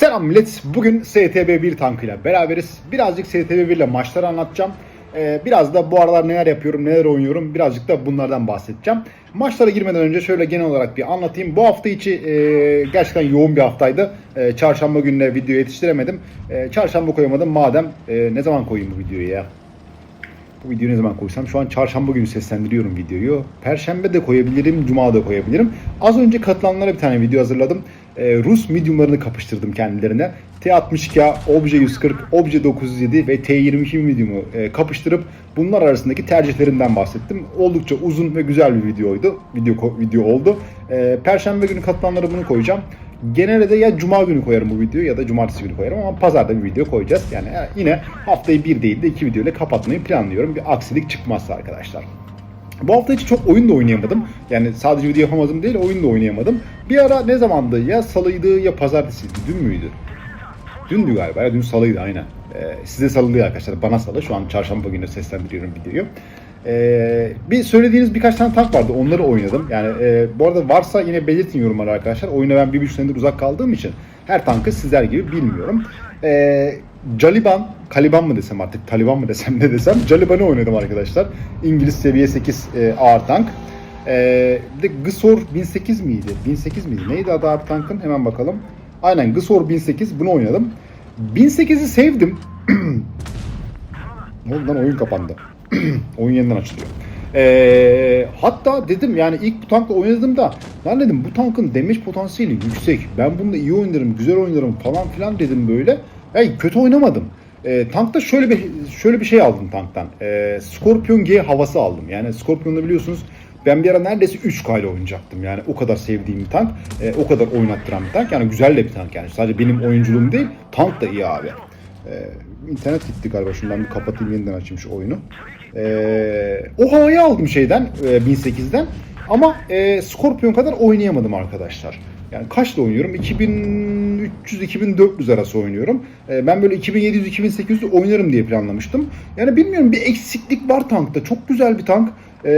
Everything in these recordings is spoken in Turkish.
Selam millet. Bugün STB1 tankıyla beraberiz. Birazcık STB1 ile maçları anlatacağım. Ee, biraz da bu aralar neler yapıyorum, neler oynuyorum birazcık da bunlardan bahsedeceğim. Maçlara girmeden önce şöyle genel olarak bir anlatayım. Bu hafta içi e, gerçekten yoğun bir haftaydı. E, çarşamba gününe video yetiştiremedim. E, çarşamba koyamadım madem ne zaman koyayım bu videoyu ya? Bu videoyu ne zaman koysam? Şu an çarşamba günü seslendiriyorum videoyu. Perşembe de koyabilirim, cuma da koyabilirim. Az önce katılanlara bir tane video hazırladım. Ee, Rus mediumlarını kapıştırdım kendilerine. T62A, Obje 140, Obje 907 ve T22 medium'u e, kapıştırıp bunlar arasındaki tercihlerinden bahsettim. Oldukça uzun ve güzel bir videoydu. Video video oldu. Ee, Perşembe günü katılanlara bunu koyacağım. Genelde de ya cuma günü koyarım bu videoyu ya da cumartesi günü koyarım ama pazarda bir video koyacağız. Yani e, yine haftayı bir değil de iki video ile kapatmayı planlıyorum. Bir aksilik çıkmazsa arkadaşlar. Bu hafta hiç çok oyun da oynayamadım. Yani sadece video yapamadım değil, oyun da oynayamadım. Bir ara ne zamandı? Ya salıydı ya pazartesiydi. Dün müydü? Dündü galiba ya dün salıydı aynen. Ee, size salınıyor arkadaşlar. Bana salı. Şu an çarşamba günü seslendiriyorum videoyu. Ee, bir söylediğiniz birkaç tane tank vardı. Onları oynadım. Yani e, bu arada varsa yine belirtin yorumlara arkadaşlar. Oyuna ben bir buçuk senedir uzak kaldığım için her tankı sizler gibi bilmiyorum. Ee, Caliban, Kaliban mı desem artık, Taliban mı desem ne desem. Caliban'ı oynadım arkadaşlar. İngiliz seviye 8 e, ağır tank. Ee, bir de Gısor 1008 miydi? 1008 miydi? Neydi adı abi tankın? Hemen bakalım. Aynen Gısor 1008 bunu oynadım. 1008'i sevdim. lan oyun kapandı. oyun yeniden açılıyor. Ee, hatta dedim yani ilk bu tankla oynadığımda lan dedim bu tankın damage potansiyeli yüksek. Ben bunda iyi oynarım, güzel oynarım falan filan dedim böyle. Yani kötü oynamadım. Ee, tankta şöyle bir şöyle bir şey aldım tanktan. Ee, Scorpion G havası aldım. Yani Scorpion'da biliyorsunuz ben bir ara neredeyse 3K ile oynayacaktım. Yani o kadar sevdiğim bir tank. e, o kadar oynattıran bir tank. Yani güzel de bir tank yani. Sadece benim oyunculuğum değil. Tank da iyi abi. E, internet gitti galiba. Şundan bir kapatayım yeniden açayım şu oyunu. E, o havayı aldım şeyden. E, 1008'den. Ama e, Scorpion kadar oynayamadım arkadaşlar. Yani kaçla oynuyorum? 2300-2400 arası oynuyorum. E, ben böyle 2700-2800'de oynarım diye planlamıştım. Yani bilmiyorum bir eksiklik var tankta. Çok güzel bir tank. E,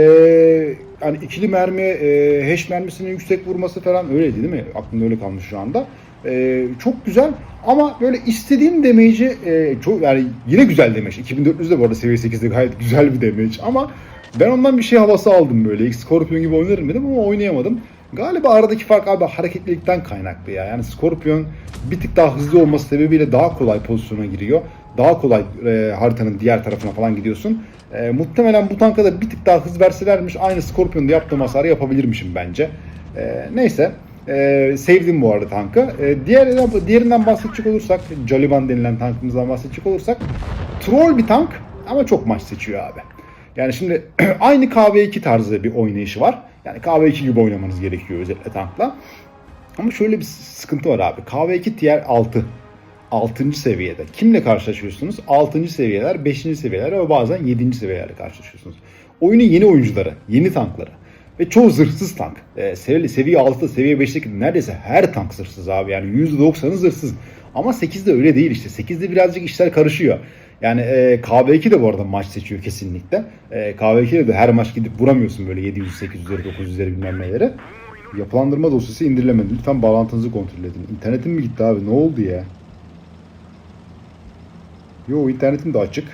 yani ikili mermi, e, hash mermisinin yüksek vurması falan öyleydi değil mi? Aklımda öyle kalmış şu anda. E, çok güzel ama böyle istediğim damage'i e, çok yani yine güzel damage. 2400'de bu arada seviye 8'de gayet güzel bir damage ama ben ondan bir şey havası aldım böyle. İlk Scorpion gibi oynarım dedim ama oynayamadım. Galiba aradaki fark abi hareketlilikten kaynaklı ya. Yani Scorpion bir tık daha hızlı olması sebebiyle daha kolay pozisyona giriyor. Daha kolay e, haritanın diğer tarafına falan gidiyorsun. E, muhtemelen bu tanka da bir tık daha hız verselermiş aynı Scorpion'da yaptığım hasarı yapabilirmişim bence. E, neyse. E, sevdim bu arada tankı. E, diğer, diğerinden bahsedecek olursak, Joliban denilen tankımızdan bahsedecek olursak, troll bir tank ama çok maç seçiyor abi. Yani şimdi aynı KV2 tarzı bir oynayışı var. Yani KV2 gibi oynamanız gerekiyor özellikle tankla. Ama şöyle bir sıkıntı var abi. KV2 tier 6. 6. seviyede. Kimle karşılaşıyorsunuz? 6. seviyeler, 5. seviyeler ve bazen 7. seviyelerle karşılaşıyorsunuz. Oyunun yeni oyuncuları, yeni tankları. Ve çoğu zırhsız tank. Ee, seviye, seviye 6'da, seviye 5'teki neredeyse her tank zırhsız abi. Yani %90'ı zırhsız. Ama 8'de öyle değil işte. 8'de birazcık işler karışıyor. Yani e, KB2 de bu arada maç seçiyor kesinlikle. E, KB2'de de her maç gidip vuramıyorsun böyle 700, 800'leri, 900'leri bilmem neleri. Yapılandırma dosyası indirilemedi. Lütfen bağlantınızı kontrol edin. İnternetim mi gitti abi? Ne oldu ya? Yo internetim de açık.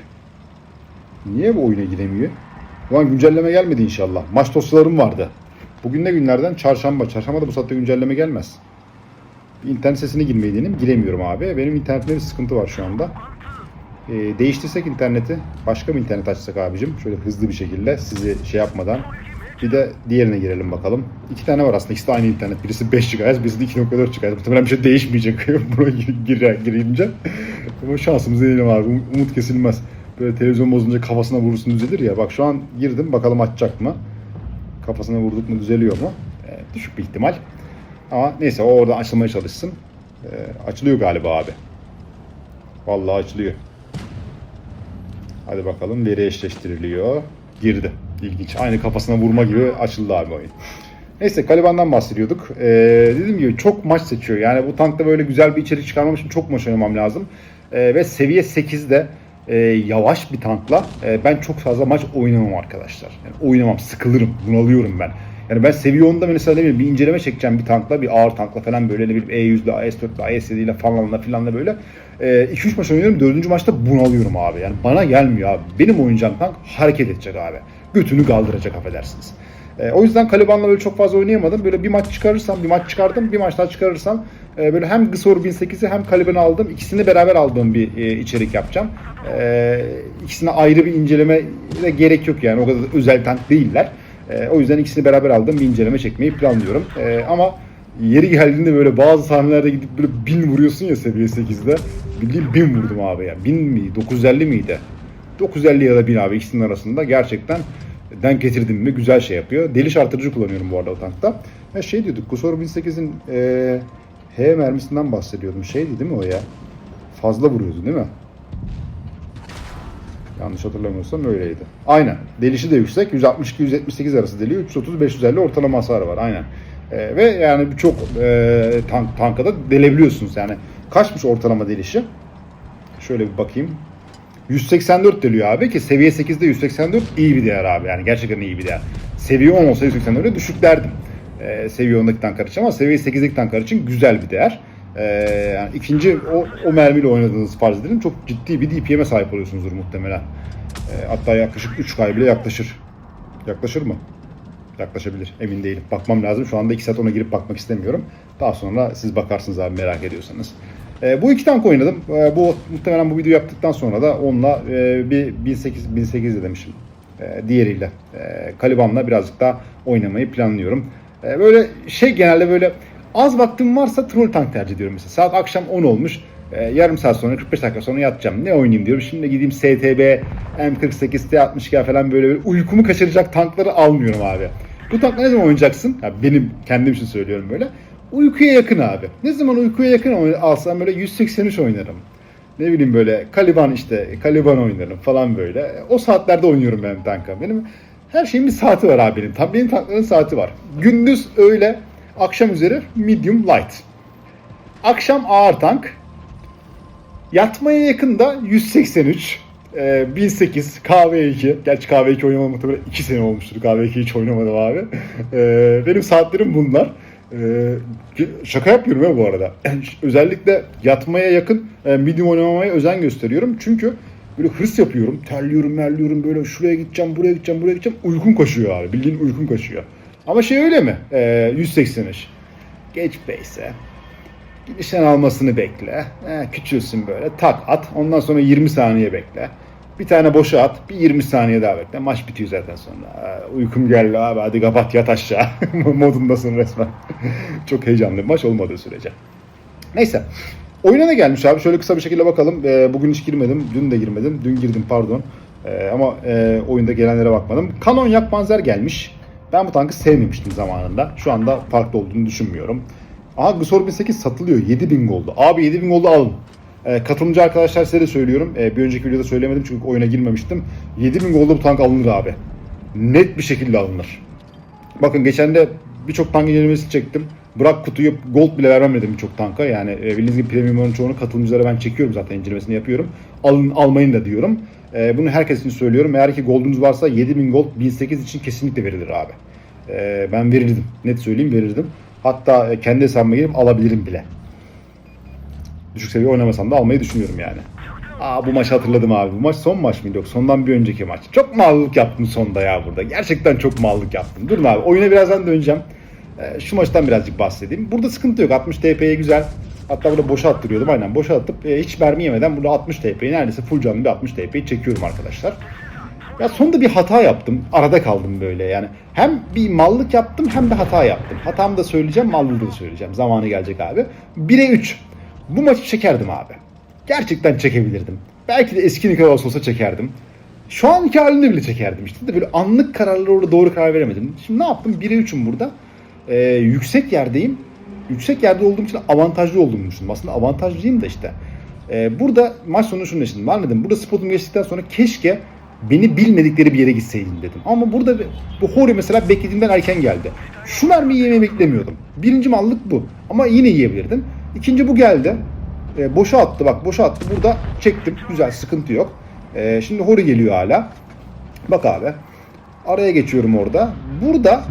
Niye bu oyuna giremiyor? Ulan güncelleme gelmedi inşallah. Maç dosyalarım vardı. Bugün ne günlerden? Çarşamba. Çarşamba da bu saatte güncelleme gelmez. Bir internet sesine girmeyi deneyim. Giremiyorum abi. Benim internetimde bir sıkıntı var şu anda. Ee, değiştirsek interneti. Başka bir internet açsak abicim. Şöyle hızlı bir şekilde sizi şey yapmadan. Bir de diğerine girelim bakalım. İki tane var aslında. İkisi de aynı internet. Birisi 5 GHz, birisi de 2.4 GHz. Muhtemelen bir şey değişmeyecek buna gir, girince. Ama şansımız diyelim abi. Um- Umut kesilmez. Böyle televizyon bozunca kafasına vurursun düzelir ya. Bak şu an girdim. Bakalım açacak mı? Kafasına vurduk mu düzeliyor mu? Ee, düşük bir ihtimal. Ama neyse o orada açılmaya çalışsın. Ee, açılıyor galiba abi. Vallahi açılıyor. Hadi bakalım veri eşleştiriliyor. Girdi. İlginç. Aynı kafasına vurma gibi açıldı abi oyun. Neyse Caliban'dan bahsediyorduk. Ee, dediğim gibi çok maç seçiyor. Yani bu tankta böyle güzel bir içerik çıkarmam için çok maç oynamam lazım. Ee, ve seviye 8'de e, yavaş bir tankla e, ben çok fazla maç oynamam arkadaşlar. Yani oynamam, sıkılırım, bunalıyorum ben. Yani ben seviye 10'da mesela ne bir inceleme çekeceğim bir tankla, bir ağır tankla falan böyle ne bileyim E100'le, A4'le, A7 ile falanla filanla böyle. 2-3 maç oynuyorum. 4. maçta bunalıyorum abi. Yani bana gelmiyor abi. Benim oynayacağım tank hareket edecek abi. Götünü kaldıracak affedersiniz. E, o yüzden Caliban'la böyle çok fazla oynayamadım. Böyle bir maç çıkarırsam, bir maç çıkardım, bir maç daha çıkarırsam e, böyle hem Gsor 1008'i hem Caliban'ı aldım. İkisini beraber aldığım bir e, içerik yapacağım. E, ikisine ayrı bir inceleme de gerek yok yani. O kadar da özel tank değiller. E, o yüzden ikisini beraber aldığım bir inceleme çekmeyi planlıyorum. E, ama yeri geldiğinde böyle bazı sahnelerde gidip böyle bin vuruyorsun ya seviye 8'de. Bildiğin bin vurdum abi ya. Bin mi? 950 miydi? 950 ya da 1000 abi ikisinin arasında gerçekten denk getirdim mi güzel şey yapıyor. Deliş artırıcı kullanıyorum bu arada o tankta. Ya şey diyorduk Kusor 1008'in e, H mermisinden bahsediyordum. Şeydi değil mi o ya? Fazla vuruyordu değil mi? Yanlış hatırlamıyorsam öyleydi. Aynen. Delişi de yüksek. 162-178 arası deliyor. 330-550 ortalama hasarı var. Aynen. E, ve yani birçok e, tank, tanka da delebiliyorsunuz. Yani kaçmış ortalama delişi? Şöyle bir bakayım. 184 deliyor abi ki seviye 8'de 184 iyi bir değer abi. Yani gerçekten iyi bir değer. Seviye 10 olsa 184'e düşük derdim. Ee, seviye 10'daki tanklar için ama seviye 8'deki tanklar için güzel bir değer. Ee, yani ikinci o, o mermiyle oynadığınız farz edelim çok ciddi bir DPM'e sahip oluyorsunuzdur muhtemelen. Ee, hatta yaklaşık 3 kay bile yaklaşır. Yaklaşır mı? Yaklaşabilir. Emin değilim. Bakmam lazım. Şu anda 2 saat ona girip bakmak istemiyorum. Daha sonra siz bakarsınız abi merak ediyorsanız. E, bu iki tank oynadım. E, bu muhtemelen bu video yaptıktan sonra da onunla e, bir 1008 1008 demişim. E, diğeriyle e, Caliban'la birazcık daha oynamayı planlıyorum. E, böyle şey genelde böyle az vaktim varsa troll tank tercih ediyorum mesela. Saat akşam 10 olmuş. E, yarım saat sonra 45 dakika sonra yatacağım. Ne oynayayım diyorum. Şimdi gideyim STB, M48, T60 falan böyle, böyle uykumu kaçıracak tankları almıyorum abi. Bu tankla ne zaman oynayacaksın? Ya benim kendim için söylüyorum böyle. Uykuya yakın abi. Ne zaman uykuya yakın alsam böyle 183 oynarım. Ne bileyim böyle Kaliban işte Kaliban oynarım falan böyle. O saatlerde oynuyorum ben tanka. Benim her şeyin bir saati var abi benim. Tabii benim tankların saati var. Gündüz öyle, akşam üzeri medium light. Akşam ağır tank. Yatmaya yakın da 183. E, 1008 KV2. Gerçi KV2 oynamam muhtemelen 2 sene olmuştur. KV2 hiç oynamadım abi. E, benim saatlerim bunlar. Ee, şaka yapıyorum ya bu arada. Özellikle yatmaya yakın e, medium oynamamaya özen gösteriyorum. Çünkü böyle hırs yapıyorum. Terliyorum, merliyorum böyle şuraya gideceğim, buraya gideceğim, buraya gideceğim. Uykum kaçıyor abi. Bildiğin uykum kaçıyor. Ama şey öyle mi? Ee, 183. Geç base'e. Nişan almasını bekle. Ee, küçülsün böyle. Tak at. Ondan sonra 20 saniye bekle. Bir tane boşa at. Bir 20 saniye daha bekle. Maç bitiyor zaten sonra. Ee, uykum geldi abi. Hadi kapat yat aşağı. Modundasın resmen. Çok heyecanlı bir maç olmadığı sürece. Neyse. Oyuna ne gelmiş abi? Şöyle kısa bir şekilde bakalım. Ee, bugün hiç girmedim. Dün de girmedim. Dün girdim pardon. Ee, ama e, oyunda gelenlere bakmadım. Kanon yak panzer gelmiş. Ben bu tankı sevmemiştim zamanında. Şu anda farklı olduğunu düşünmüyorum. Aha Gsor 1008 satılıyor. 7000 goldu. Abi 7000 goldu alın. Ee, katılımcı arkadaşlar size de söylüyorum. Ee, bir önceki videoda söylemedim çünkü oyuna girmemiştim. 7000 golda bu tank alınır abi. Net bir şekilde alınır. Bakın geçen de birçok tank incelemesi çektim. Bırak kutuyu gold bile vermem dedim birçok tanka. Yani e, bildiğiniz gibi premiumların çoğunu katılımcılara ben çekiyorum zaten incelemesini yapıyorum. Alın almayın da diyorum. E, bunu herkes için söylüyorum. Eğer ki gold'unuz varsa 7000 gold 1008 için kesinlikle verilir abi. E, ben verirdim. Net söyleyeyim verirdim. Hatta e, kendi hesabıma girip alabilirim bile. Düşük seviye oynamasam da almayı düşünüyorum yani. Aa bu maçı hatırladım abi. Bu maç son maç mıydı? Yok sondan bir önceki maç. Çok mallık yaptım sonda ya burada. Gerçekten çok mallık yaptım. Durun abi oyuna birazdan döneceğim. Ee, şu maçtan birazcık bahsedeyim. Burada sıkıntı yok. 60 TP'ye güzel. Hatta burada boşa attırıyordum. Aynen boşa atıp e, hiç mermi yemeden burada 60 TP'yi neredeyse full canlı bir 60 TP'yi çekiyorum arkadaşlar. Ya sonunda bir hata yaptım. Arada kaldım böyle yani. Hem bir mallık yaptım hem de hata yaptım. Hatamı da söyleyeceğim, mallığı da söyleyeceğim. Zamanı gelecek abi. 1'e 3. Bu maçı çekerdim abi. Gerçekten çekebilirdim. Belki de eski Nikolaos olsa çekerdim. Şu anki halinde bile çekerdim işte de böyle anlık kararları orada doğru karar veremedim. Şimdi ne yaptım? 1'e 3'üm burada. Ee, yüksek yerdeyim. Yüksek yerde olduğum için avantajlı olduğumu düşündüm. Aslında avantajlıyım da işte. Ee, burada maç sonu şunu. Ben dedim burada spotum geçtikten sonra keşke beni bilmedikleri bir yere gitseydim dedim. Ama burada bu Hori mesela beklediğimden erken geldi. Şu mermiyi yemeyi beklemiyordum. Birinci mallık bu. Ama yine yiyebilirdim. İkinci bu geldi. E, boşa attı bak boşa attı. Burada çektim. Güzel sıkıntı yok. E, şimdi Hori geliyor hala. Bak abi. Araya geçiyorum orada. Burada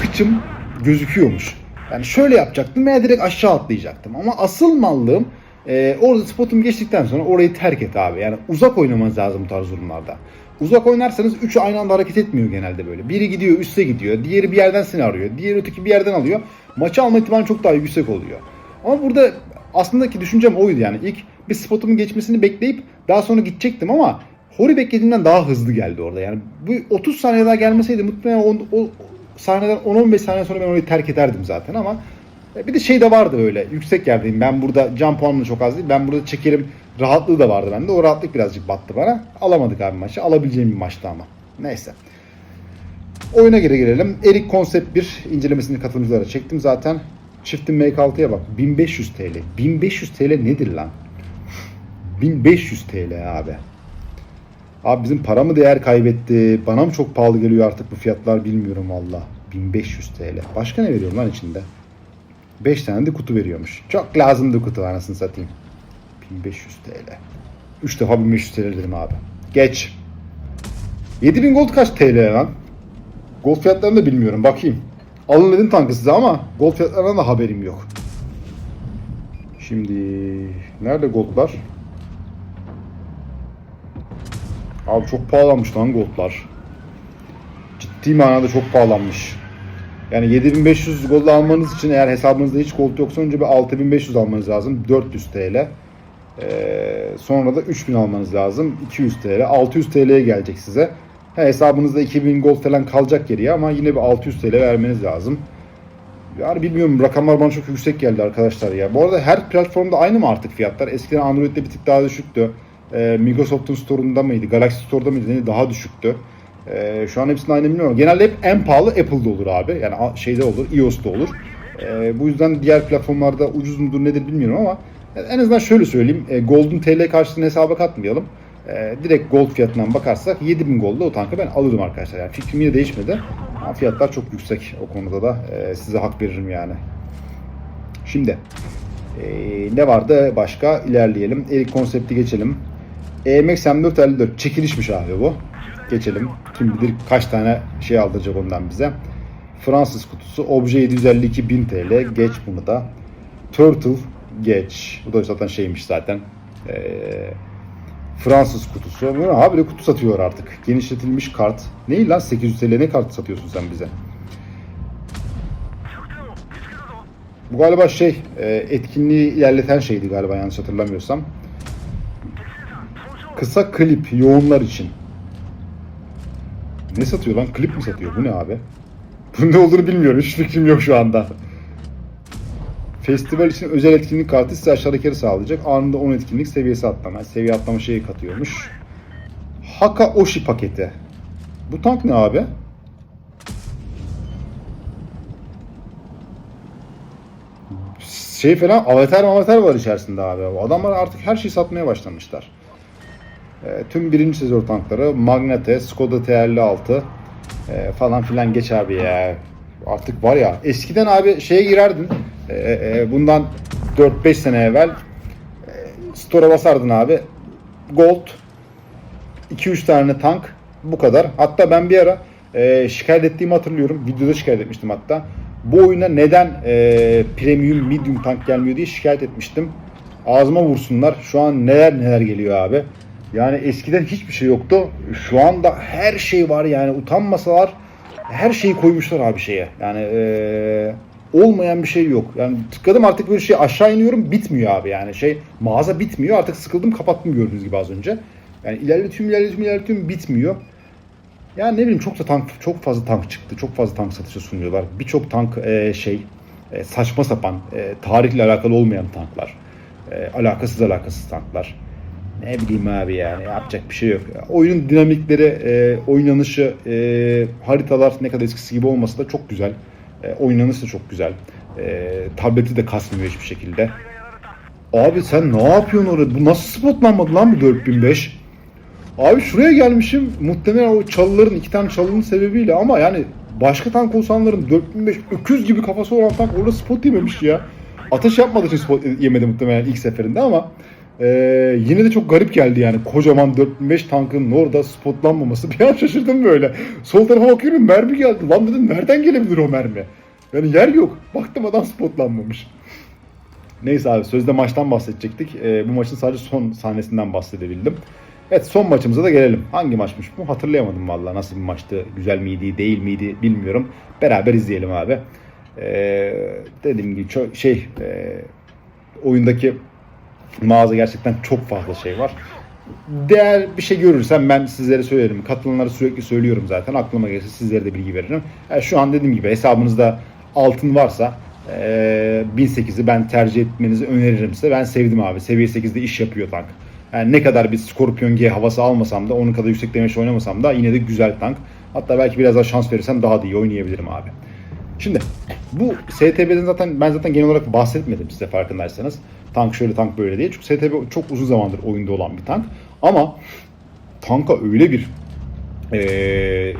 kıçım gözüküyormuş. Yani şöyle yapacaktım veya direkt aşağı atlayacaktım. Ama asıl mallığım e, orada spotum geçtikten sonra orayı terk et abi. Yani uzak oynamanız lazım bu tarz durumlarda. Uzak oynarsanız üçü aynı anda hareket etmiyor genelde böyle. Biri gidiyor üste gidiyor. Diğeri bir yerden seni arıyor. Diğeri öteki bir yerden alıyor. Maçı alma ihtimali çok daha yüksek oluyor. Ama burada aslında ki düşüncem oydu yani. İlk bir spotumun geçmesini bekleyip daha sonra gidecektim ama Hori beklediğimden daha hızlı geldi orada. Yani bu 30 saniye daha gelmeseydi muhtemelen o, o sahneden 10-15 saniye sonra ben orayı terk ederdim zaten ama e, bir de şey de vardı öyle yüksek yerdeyim. Ben burada can puanım çok az değil. Ben burada çekerim rahatlığı da vardı bende. O rahatlık birazcık battı bana. Alamadık abi maçı. Alabileceğim bir maçtı ama. Neyse. Oyuna geri gelelim. Erik Konsept 1 incelemesini katılımcılara çektim zaten. Çiftin Make 6'ya bak. 1500 TL. 1500 TL nedir lan? 1500 TL abi. Abi bizim para mı değer kaybetti? Bana mı çok pahalı geliyor artık bu fiyatlar bilmiyorum valla. 1500 TL. Başka ne veriyorum lan içinde? 5 tane de kutu veriyormuş. Çok lazımdı kutu anasını satayım. 1500 TL. 3 defa 1500 TL dedim abi. Geç. 7000 gold kaç TL lan? Gold fiyatlarını da bilmiyorum. Bakayım. Alın dedim tankı size ama gold fiyatlarından da haberim yok. Şimdi nerede goldlar? Abi çok pahalanmış lan goldlar. Ciddi manada çok pahalanmış. Yani 7500 gold almanız için eğer hesabınızda hiç gold yoksa önce bir 6500 almanız lazım. 400 TL. Ee, sonra da 3000 almanız lazım. 200 TL. 600 TL'ye gelecek size. Ha, hesabınızda 2000 gold falan kalacak geriye ama yine bir 600 TL vermeniz lazım. Yani bilmiyorum rakamlar bana çok yüksek geldi arkadaşlar ya. Bu arada her platformda aynı mı artık fiyatlar? Eskiden Android'de bir tık daha düşüktü. Ee, Microsoft'un store'unda mıydı? Galaxy Store'da mıydı? Neydi? Daha düşüktü. Ee, şu an hepsinin aynı bilmiyorum. Genelde hep en pahalı Apple'da olur abi. Yani şeyde olur, iOS'ta olur. Ee, bu yüzden diğer platformlarda ucuz mudur nedir bilmiyorum ama en azından şöyle söyleyeyim. E, Gold'un TL karşılığını hesaba katmayalım. E, direkt Gold fiyatından bakarsak 7000 Gold'da o tankı ben alırım arkadaşlar. Yani fikrim yine değişmedi. Ama fiyatlar çok yüksek. O konuda da e, size hak veririm yani. Şimdi e, ne vardı başka? İlerleyelim. Erik konsepti geçelim. EMX M454 çekilişmiş abi bu. Geçelim. Kim bilir kaç tane şey aldıracak ondan bize. Fransız kutusu. Obje 752 1000 TL. Geç bunu da. Turtle geç. Bu da zaten şeymiş zaten. Ee, Fransız kutusu. Bu ne abi de kutu satıyor artık. Genişletilmiş kart. Ne lan 800 TL ne kart satıyorsun sen bize? Bu galiba şey e, etkinliği ilerleten şeydi galiba yanlış hatırlamıyorsam. Kısa klip yoğunlar için. Ne satıyor lan? Klip mi satıyor? Bu ne abi? Bunun ne olduğunu bilmiyorum. Hiç fikrim yok şu anda. Festival için özel etkinlik kartı size aşağıdakileri sağlayacak. Anında 10 etkinlik seviyesi atlama. Seviye atlama şeyi katıyormuş. Haka Oshi paketi. Bu tank ne abi? Şey falan avatar avatar var içerisinde abi. Adamlar artık her şeyi satmaya başlamışlar. E, tüm birinci sezon tankları Magnete, Skoda TR56 e, falan filan geç abi ya. Artık var ya eskiden abi şeye girerdin. e, e, bundan 4-5 sene evvel e, store'a basardın abi. Gold 2-3 tane tank bu kadar. Hatta ben bir ara e, şikayet ettiğimi hatırlıyorum. Videoda şikayet etmiştim hatta. Bu oyuna neden e, premium medium tank gelmiyor diye şikayet etmiştim. Ağzıma vursunlar. Şu an neler neler geliyor abi. Yani eskiden hiçbir şey yoktu. Şu anda her şey var yani utanmasalar her şeyi koymuşlar abi şeye. Yani eee, olmayan bir şey yok. Yani tıkladım artık böyle şey aşağı iniyorum bitmiyor abi yani şey mağaza bitmiyor artık sıkıldım kapattım gördüğünüz gibi az önce. Yani ilerletiyorum ilerletiyorum ilerletiyorum bitmiyor. Yani ne bileyim çok da tank çok fazla tank çıktı. Çok fazla tank satışa sunuyorlar. Birçok tank eee, şey eee, saçma sapan eee, tarihle alakalı olmayan tanklar. Eee, alakasız alakasız tanklar. Ne bileyim abi yani yapacak bir şey yok. Oyunun dinamikleri, e, oynanışı, e, haritalar ne kadar eskisi gibi olmasa da çok güzel. E, oynanışı da çok güzel. E, tableti de kasmıyor hiçbir şekilde. Abi sen ne yapıyorsun orada? Bu nasıl spotlanmadı lan bu 4005? Abi şuraya gelmişim. Muhtemelen o çalıların, iki tane çalının sebebiyle ama yani başka tank olsanların 4005 öküz gibi kafası olan tank orada spot yememiş ya. Ateş yapmadığı için spot yemedi muhtemelen ilk seferinde ama Ee, yine de çok garip geldi yani. Kocaman 4005 tankın orada spotlanmaması. Bir an şaşırdım böyle. Sol tarafa bakıyorum mermi geldi. Lan dedim nereden gelebilir o mermi? Yani yer yok. Baktım adam spotlanmamış. Neyse abi sözde maçtan bahsedecektik. Ee, bu maçın sadece son sahnesinden bahsedebildim. Evet son maçımıza da gelelim. Hangi maçmış bu? Hatırlayamadım vallahi nasıl bir maçtı. Güzel miydi, değil miydi bilmiyorum. Beraber izleyelim abi. Ee, dediğim gibi çok şey e, oyundaki mağaza gerçekten çok fazla şey var. Değer bir şey görürsem ben sizlere söylerim. Katılanlara sürekli söylüyorum zaten. Aklıma gelirse sizlere de bilgi veririm. Yani şu an dediğim gibi hesabınızda altın varsa e, 1008'i ben tercih etmenizi öneririm size. Ben sevdim abi. Seviye 8'de iş yapıyor tank. Yani ne kadar bir Scorpion G havası almasam da onun kadar yüksek demeç oynamasam da yine de güzel tank. Hatta belki biraz daha şans verirsem daha da iyi oynayabilirim abi. Şimdi bu STB'den zaten ben zaten genel olarak bahsetmedim size farkındaysanız. Tank şöyle tank böyle diye. Çünkü STB çok uzun zamandır oyunda olan bir tank. Ama tanka öyle bir eee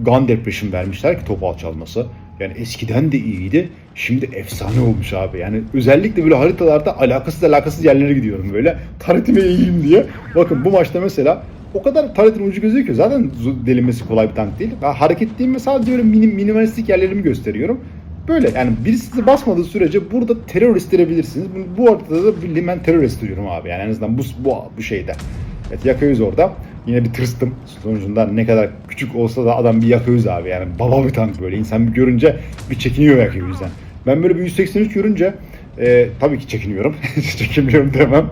gun depression vermişler ki top alçalması. Yani eskiden de iyiydi. Şimdi efsane olmuş abi. Yani özellikle böyle haritalarda alakasız alakasız yerlere gidiyorum böyle. Taretime eğeyim diye. Bakın bu maçta mesela o kadar taretin ucu gözüküyor ki zaten delinmesi kolay bir tank değil. Ben hareketliyim ve sadece öyle minim, minimalistik yerlerimi gösteriyorum. Böyle yani birisi sizi basmadığı sürece burada terör isteyebilirsiniz. Bu, arada da bir limen terör istiyorum abi. Yani en azından bu, bu, bu şeyde. Evet Yakayüz orada. Yine bir tırstım. Sonucunda ne kadar küçük olsa da adam bir Yakayüz abi. Yani baba bir tank böyle. İnsan bir görünce bir çekiniyor Yakayüz'den. Ben böyle bir 183 görünce e, tabii ki çekiniyorum. Çekinmiyorum demem.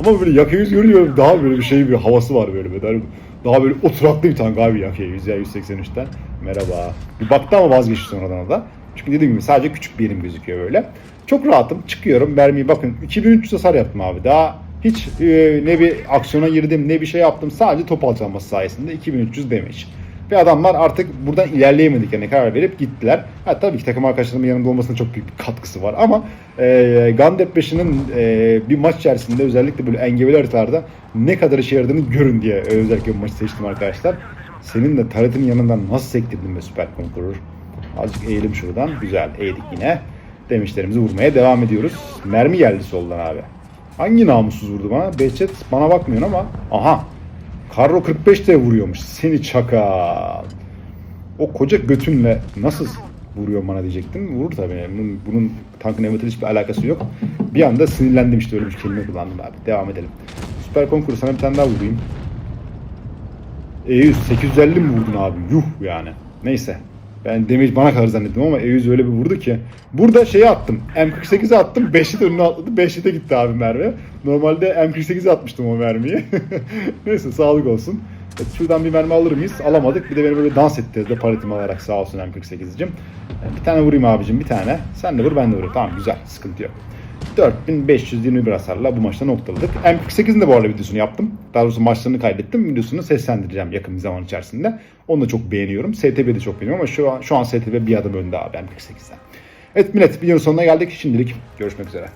Ama böyle Yakayüz görüyorum daha böyle bir şey bir havası var böyle. böyle daha böyle oturaklı bir tank abi Yakayüz ya 183'ten. Merhaba. Bir baktı ama vazgeçti sonradan da. Çünkü dediğim gibi sadece küçük bir yerim gözüküyor böyle. Çok rahatım. Çıkıyorum. Mermiyi bakın 2300 hasar yaptım abi. Daha hiç e, ne bir aksiyona girdim ne bir şey yaptım. Sadece top alçalması sayesinde 2300 damage. Ve adamlar artık buradan ilerleyemediklerine karar verip gittiler. Ha, tabii ki takım arkadaşlarımın yanında olmasının çok büyük bir katkısı var ama e, Gun Depression'ın e, bir maç içerisinde özellikle böyle engebeli haritalarda ne kadar işe yaradığını görün diye e, özellikle bu maçı seçtim arkadaşlar. Senin de taretin yanından nasıl sektirdin be süper konkurur. Azıcık eğelim şuradan. Güzel eğdik yine. Demişlerimizi vurmaya devam ediyoruz. Mermi geldi soldan abi. Hangi namussuz vurdu bana? Behçet bana bakmıyor ama. Aha. Karro 45 de vuruyormuş. Seni çakal. O koca götünle nasıl vuruyor bana diyecektim. Vurur tabii. Bunun, bunun tankın emetel hiçbir alakası yok. Bir anda sinirlendim işte öyle bir kelime kullandım abi. Devam edelim. Süper konkuru sana bir tane daha vurayım. E100 850 mi vurdun abi? Yuh yani. Neyse. Ben damage bana kadar zannettim ama E100 öyle bir vurdu ki. Burada şeyi attım. M48'e attım. 5 hit önüne atladı. 5 hite gitti abi mermi. Normalde M48'e atmıştım o mermiyi. Neyse sağlık olsun. Evet, şuradan bir mermi alır mıyız? Alamadık. Bir de beni böyle dans ettirdi paletimi alarak sağ olsun M48'cim. Bir tane vurayım abicim bir tane. Sen de vur ben de vurayım. Tamam güzel sıkıntı yok. 4521 hasarla bu maçta noktaladık. M48'in de bu arada videosunu yaptım. Daha doğrusu maçlarını kaydettim. Videosunu seslendireceğim yakın bir zaman içerisinde. Onu da çok beğeniyorum. STB'yi de çok beğeniyorum ama şu an, şu an STB bir adım önde abi M48'den. Evet millet videonun sonuna geldik. Şimdilik görüşmek üzere.